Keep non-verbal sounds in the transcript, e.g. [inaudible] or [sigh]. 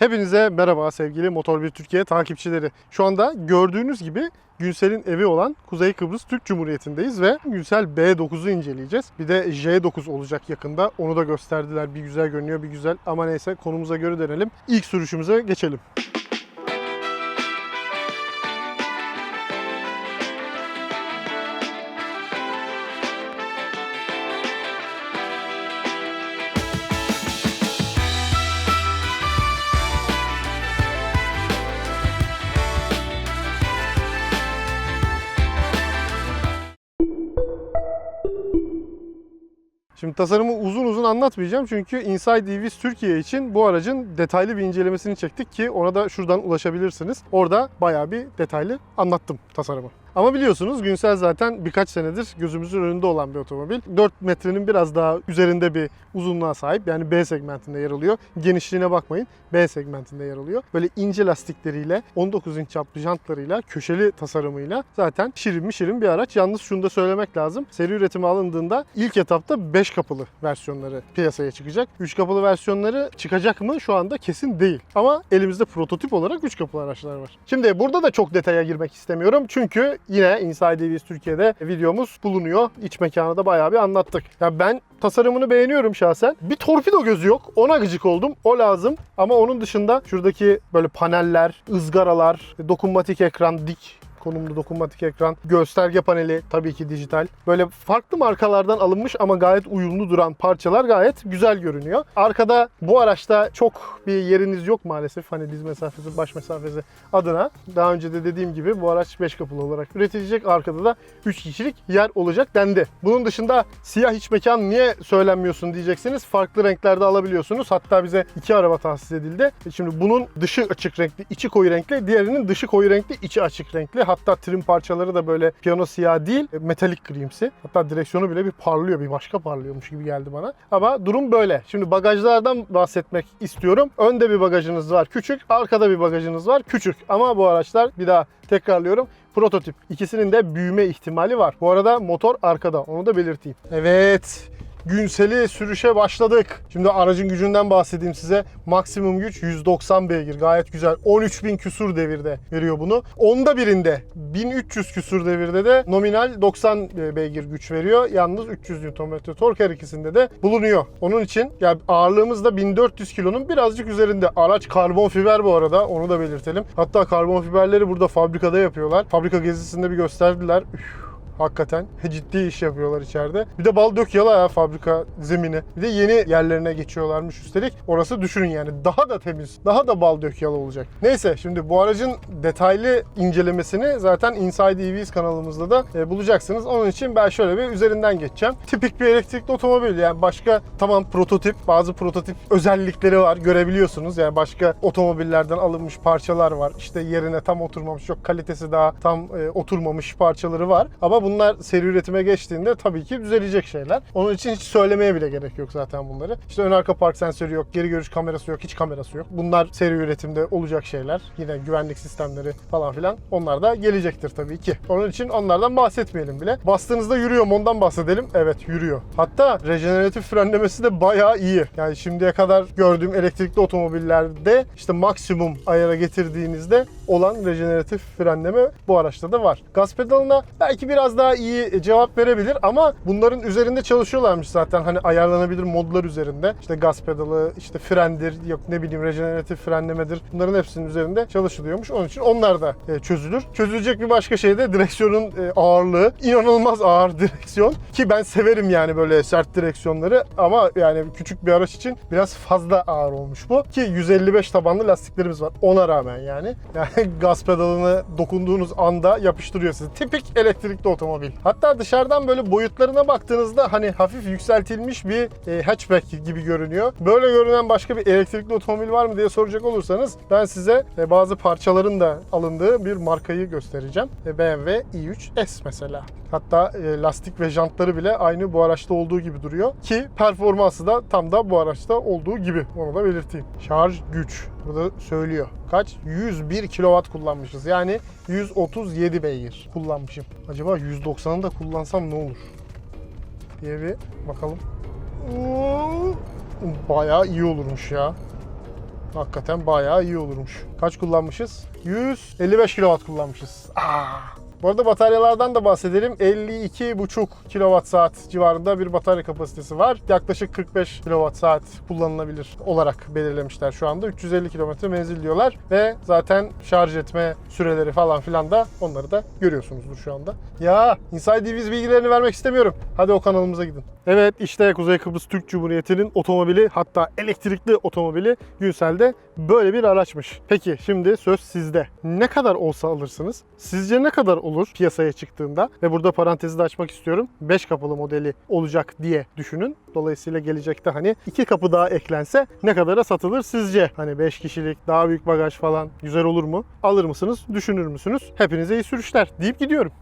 Hepinize merhaba sevgili Motor 1 Türkiye takipçileri. Şu anda gördüğünüz gibi Günsel'in evi olan Kuzey Kıbrıs Türk Cumhuriyeti'ndeyiz ve Günsel B9'u inceleyeceğiz. Bir de J9 olacak yakında. Onu da gösterdiler. Bir güzel görünüyor, bir güzel. Ama neyse konumuza göre dönelim. İlk sürüşümüze geçelim. Şimdi tasarımı uzun uzun anlatmayacağım çünkü Inside EVs Türkiye için bu aracın detaylı bir incelemesini çektik ki ona da şuradan ulaşabilirsiniz. Orada bayağı bir detaylı anlattım tasarımı. Ama biliyorsunuz Günsel zaten birkaç senedir gözümüzün önünde olan bir otomobil. 4 metrenin biraz daha üzerinde bir uzunluğa sahip. Yani B segmentinde yer alıyor. Genişliğine bakmayın. B segmentinde yer alıyor. Böyle ince lastikleriyle, 19 inç çaplı jantlarıyla, köşeli tasarımıyla zaten şirin mi şirin bir araç. Yalnız şunu da söylemek lazım. Seri üretime alındığında ilk etapta 5 kapılı versiyonları piyasaya çıkacak. 3 kapılı versiyonları çıkacak mı şu anda kesin değil. Ama elimizde prototip olarak 3 kapılı araçlar var. Şimdi burada da çok detaya girmek istemiyorum. Çünkü yine Inside EVs Türkiye'de videomuz bulunuyor. İç mekanı da bayağı bir anlattık. Ya ben tasarımını beğeniyorum şahsen. Bir torpido gözü yok. Ona gıcık oldum. O lazım. Ama onun dışında şuradaki böyle paneller, ızgaralar, dokunmatik ekran, dik konumlu dokunmatik ekran, gösterge paneli tabii ki dijital. Böyle farklı markalardan alınmış ama gayet uyumlu duran parçalar gayet güzel görünüyor. Arkada bu araçta çok bir yeriniz yok maalesef. Hani diz mesafesi, baş mesafesi adına. Daha önce de dediğim gibi bu araç 5 kapılı olarak üretilecek. Arkada da 3 kişilik yer olacak dendi. Bunun dışında siyah iç mekan niye söylenmiyorsun diyeceksiniz. Farklı renklerde alabiliyorsunuz. Hatta bize iki araba tahsis edildi. Şimdi bunun dışı açık renkli, içi koyu renkli. Diğerinin dışı koyu renkli, içi açık renkli. Hatta trim parçaları da böyle piyano siyah değil, e, metalik grimsi. Hatta direksiyonu bile bir parlıyor, bir başka parlıyormuş gibi geldi bana. Ama durum böyle. Şimdi bagajlardan bahsetmek istiyorum. Önde bir bagajınız var küçük, arkada bir bagajınız var küçük. Ama bu araçlar bir daha tekrarlıyorum prototip. İkisinin de büyüme ihtimali var. Bu arada motor arkada. Onu da belirteyim. Evet. Günseli sürüşe başladık. Şimdi aracın gücünden bahsedeyim size. Maksimum güç 190 beygir. Gayet güzel. 13.000 küsur devirde veriyor bunu. Onda birinde 1300 küsur devirde de nominal 90 beygir güç veriyor. Yalnız 300 Nm tork her ikisinde de bulunuyor. Onun için ya ağırlığımız da 1400 kilonun birazcık üzerinde. Araç karbon fiber bu arada. Onu da belirtelim. Hatta karbon fiberleri burada fabrikada yapıyorlar. Fabrika gezisinde bir gösterdiler. Üf. Hakikaten ciddi iş yapıyorlar içeride. Bir de bal dök yala ya fabrika zemini. Bir de yeni yerlerine geçiyorlarmış üstelik. Orası düşünün yani daha da temiz, daha da bal dök yala olacak. Neyse şimdi bu aracın detaylı incelemesini zaten Inside EVs kanalımızda da e, bulacaksınız. Onun için ben şöyle bir üzerinden geçeceğim. Tipik bir elektrikli otomobil yani başka tamam prototip, bazı prototip özellikleri var görebiliyorsunuz. Yani başka otomobillerden alınmış parçalar var. İşte yerine tam oturmamış, yok kalitesi daha tam e, oturmamış parçaları var. Ama bunlar seri üretime geçtiğinde tabii ki düzelecek şeyler. Onun için hiç söylemeye bile gerek yok zaten bunları. İşte ön arka park sensörü yok, geri görüş kamerası yok, hiç kamerası yok. Bunlar seri üretimde olacak şeyler. Yine güvenlik sistemleri falan filan. Onlar da gelecektir tabii ki. Onun için onlardan bahsetmeyelim bile. Bastığınızda yürüyor mu ondan bahsedelim. Evet yürüyor. Hatta rejeneratif frenlemesi de bayağı iyi. Yani şimdiye kadar gördüğüm elektrikli otomobillerde işte maksimum ayara getirdiğinizde olan rejeneratif frenleme bu araçta da var. Gaz pedalına belki biraz daha iyi cevap verebilir ama bunların üzerinde çalışıyorlarmış zaten hani ayarlanabilir modlar üzerinde. İşte gaz pedalı, işte frendir, yok ne bileyim rejeneratif frenlemedir. Bunların hepsinin üzerinde çalışılıyormuş. Onun için onlar da e, çözülür. Çözülecek bir başka şey de direksiyonun e, ağırlığı. İnanılmaz ağır [laughs] direksiyon ki ben severim yani böyle sert direksiyonları ama yani küçük bir araç için biraz fazla ağır olmuş bu. Ki 155 tabanlı lastiklerimiz var ona rağmen yani. [laughs] Yani gaz pedalını dokunduğunuz anda yapıştırıyor sizi. Tipik elektrikli otomobil. Hatta dışarıdan böyle boyutlarına baktığınızda hani hafif yükseltilmiş bir e, hatchback gibi görünüyor. Böyle görünen başka bir elektrikli otomobil var mı diye soracak olursanız ben size e, bazı parçaların da alındığı bir markayı göstereceğim. E, BMW i3 S mesela. Hatta e, lastik ve jantları bile aynı bu araçta olduğu gibi duruyor. Ki performansı da tam da bu araçta olduğu gibi. Onu da belirteyim. Şarj güç. Burada söylüyor. Kaç? 101 kW kullanmışız. Yani 137 beygir kullanmışım. Acaba 190'ı da kullansam ne olur? Diye bir bakalım. Bayağı iyi olurmuş ya. Hakikaten bayağı iyi olurmuş. Kaç kullanmışız? 155 kW kullanmışız. Aa. Bu arada bataryalardan da bahsedelim. 52,5 kWh saat civarında bir batarya kapasitesi var. Yaklaşık 45 kWh saat kullanılabilir olarak belirlemişler şu anda. 350 km menzil diyorlar ve zaten şarj etme süreleri falan filan da onları da görüyorsunuzdur şu anda. Ya Inside DV's bilgilerini vermek istemiyorum. Hadi o kanalımıza gidin. Evet işte Kuzey Kıbrıs Türk Cumhuriyeti'nin otomobili hatta elektrikli otomobili Günsel'de böyle bir araçmış. Peki şimdi söz sizde. Ne kadar olsa alırsınız? Sizce ne kadar olur piyasaya çıktığında? Ve burada parantezi de açmak istiyorum. 5 kapılı modeli olacak diye düşünün. Dolayısıyla gelecekte hani iki kapı daha eklense ne kadara satılır sizce? Hani 5 kişilik daha büyük bagaj falan güzel olur mu? Alır mısınız? Düşünür müsünüz? Hepinize iyi sürüşler deyip gidiyorum.